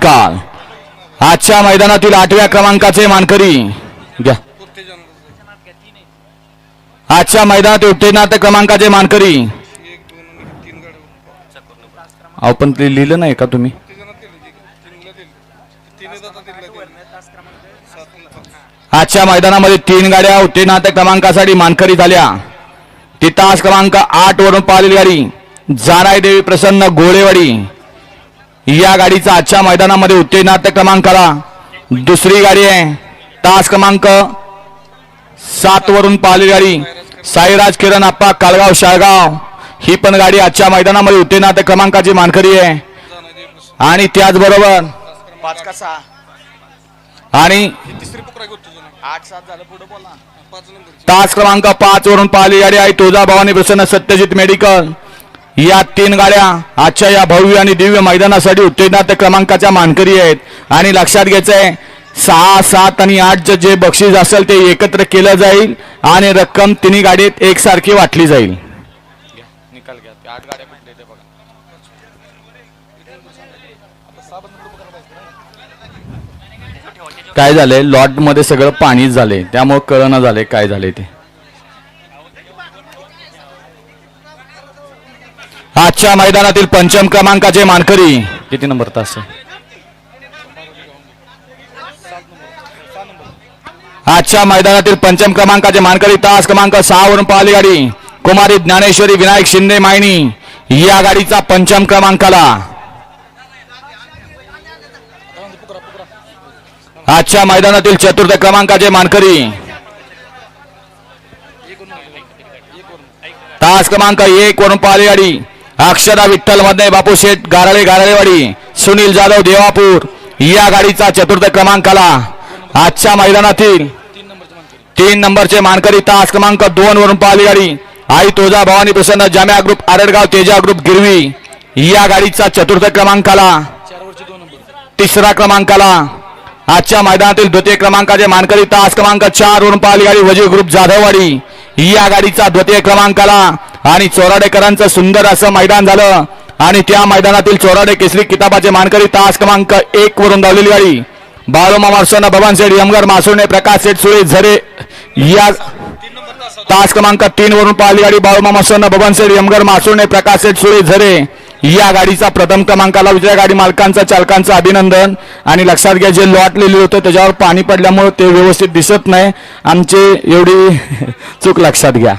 निकाल. आजच्या मैदानातील आठव्या क्रमांकाचे मानकरी. घ्या. आजच्या मैदानात उत्तीर्णात क्रमांकाचे मानकरी. अहो पण ते लिहिलं नाही का तुम्ही? आजच्या मैदानामध्ये तीन गाड्या उत्तीर्णात क्रमांकासाठी मानकरी झाल्या. ती तास क्रमांक आठ वरून पाहिलेली गाडी. जाराय देवी प्रसन्न गोळेवाडी. या गाडीचा आजच्या मैदानामध्ये उत्तीर्णार्थ क्रमांकाला दुसरी गाडी आहे. तास क्रमांक सात वरून पाहिली गाडी साईराज किरण आप्पा कालगाव शाळगाव. ही पण गाडी आजच्या मैदानामध्ये उत्तीर्णार्थ क्रमांकाची मानकरी आहे. आणि त्याचबरोबर पाच का सहा? आणि आठ सात झालं पुढे बोला. तास क्रमांक पाच वरून पाहिली गाडी आहे. तुळजाभवानी प्रसन्न सत्यजित मेडिकल. या तीन गाड्या आजच्या या भव्य आणि दिव्य मैदानासाठी उत्तेजनात क्रमांकाच्या मानकरी आहेत. आणि लक्षात घ्यायचंय सहा सात आणि आठ जे बक्षीस असेल ते एकत्र केलं जाईल आणि रक्कम तिन्ही गाडीत एकसारखी वाटली जाईल. काय झालंय? लॉटमध्ये सगळं पाणीच झाले त्यामुळे कळना झाले काय झाले ते. आजच्या मैदानातील पंचम क्रमांकाचे मानकरी किती नंबर तास आजच्या मैदानातील पंचम क्रमांकाचे मानकरी तास क्रमांक सहा वरून पाहिली गाडी कुमारी ज्ञानेश्वरी विनायक शिंदे मायनी या गाडीचा पंचम क्रमांकाला. आजच्या मैदानातील चतुर्थ क्रमांकाचे मानकरी तास क्रमांक एक वरून पाहिली गाडी अक्षरा विठ्ठलमध्ये बापू शेठ गाराळे गाराळेवाडी सुनील जाधव देवापूर या गाडीचा चतुर्थ क्रमांकाला आजच्या मैदानातील तीन नंबरचे मानकरी तास क्रमांक दोन वरून पाहिली गाडी. आई तुळजा भवानी प्रसन्न जाम्या ग्रुप आरडगाव तेजा ग्रुप गिरवी. या गाडीचा चतुर्थ क्रमांकाला तिसरा क्रमांकाला आजच्या मैदानातील द्वितीय क्रमांकाचे मानकरी तास क्रमांक चार वरून पाहिली गाडी वजीर ग्रुप जाधववाडी. या गाडीचा द्वितीय क्रमांकाला आणि चोराडेकरांचं सुंदर असं मैदान झालं. आणि त्या मैदानातील चोराडे केसरी किताबाचे मानकरी तास क्रमांक एक वरून धावलेली गाडी. बाळोमा मार्सोना भवन शेठ यमगर मासुर्णे प्रकाश शेठ सुळे झरे या तास क्रमांक तीन वरून पाहिली गाडी. बाळोमा मासोना भवन शेठ यमगर मासुर्णे प्रकाश शेठ सुळे झरे या गाडीचा प्रथम क्रमांकाला विजय गाडी. मालकांचा चालकांचं अभिनंदन. आणि लक्षात घ्या जे लॉट होतं त्याच्यावर पाणी पडल्यामुळे ते व्यवस्थित दिसत नाही. आमची एवढी चूक लक्षात घ्या.